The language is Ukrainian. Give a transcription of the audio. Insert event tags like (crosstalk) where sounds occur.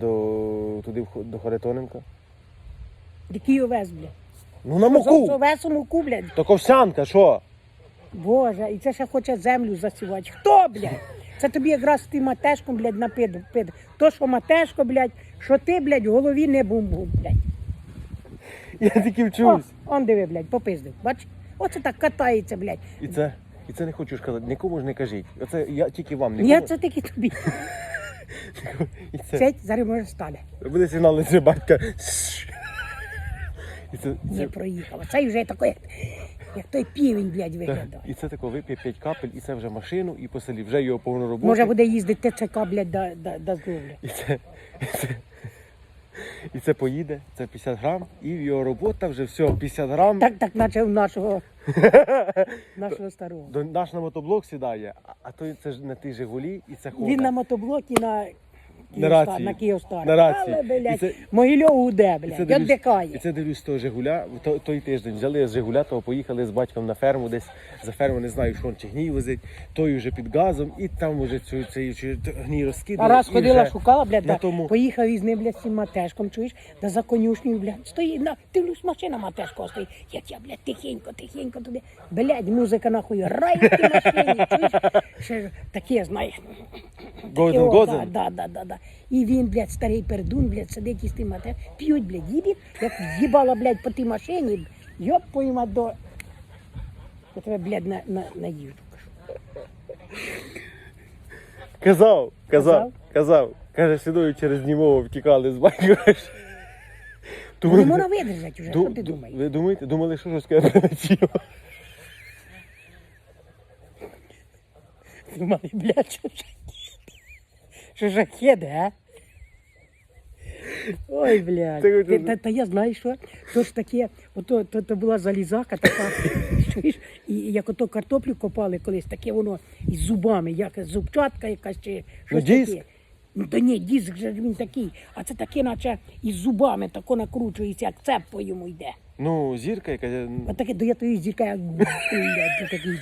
до, туди до Харитоненка. Який овес, блядь. Ну на З муку. овесом муку, блядь. То ковсянка, що? Боже, і це ще хоче землю засівати. Хто, блядь? Це тобі якраз ти матешком, блядь, напид. пид. То, що матешко, блядь, що ти, блядь, в голові не бум-бум, блядь. Я тільки О, вчусь. он диви, блядь, попиздив. Бач? Оце так катається, блядь. І це, і це не хочу ж казати, нікому ж не кажіть. Оце я тільки вам Ні, нікому. це тільки тобі. (laughs) І це, Цять, зараз може стане. буде сигнал це батька. І це, Не це, проїхав. Вже такий, як, той півень, блядь, виглядає. і це тако вип'є 5 капель, і це вже машину, і по селі вже його повну роботу. Може буде їздити ТЦК, блядь, до, до, до зловлі. І це, і це, і це поїде, це 50 грам, і його робота вже все, 50 грам. Так, так, наче в нашого, (laughs) нашого старого. До наш на мотоблок сідає, а, то це ж на тій Жигулі, і це хода. Він на мотоблокі на На рації. на Київстар. На рації. Але, І блядь, це- Могильов гуде, І це дивлюсь-. І це дивлюсь того Жигуля. То, той тиждень взяли з Жигуля, того поїхали з батьком на ферму, десь за ферму, не знаю, що он чи гній возить, той вже під газом, і там вже цю, цей чи- гній розкидав. А раз і ходила, вже шукала, блядь, на да, тому- поїхав із ним, блядь, з цим матешком, чуєш, да за конюшнею, блядь, стоїть, на, дивлюсь, машина матешко стоїть, як я, блядь, тихенько, тихенько туди, блядь, музика нахуй, рай в тій машині, чуєш, ще ж таке, знаєш, Golden О, Golden. Да, да, да, да. І він, блядь, старий пердун, блядь, сидить із тим матер, п'ють, блядь, їбі, як в'їбала, блядь, по тій машині, йоп пойма до... Я тебе, блядь, на, на, наїжджу, кажу. Казав, казав, Казав? казав. Каже, сідою через Днімово втікали з батьком. Ну, не можна видержати вже, Ду- що ти ду- думаєш? Ви думаєте, думали, що щось каже прилетіло? Думали, блядь, що жахет. Що а? Ой, блядь. Ти Та, та, та я знаю, що. То ж таке, ото то, то була залізака така, (laughs) чуєш, і як ото картоплю копали колись, таке воно із зубами, як зубчатка якась чи щось диск? таке. Ну то ні, диск же він такий, а це таке, наче із зубами тако накручується, як цеп по йому йде. Ну, зірка, яка. А таке до я тої зірка, як такий.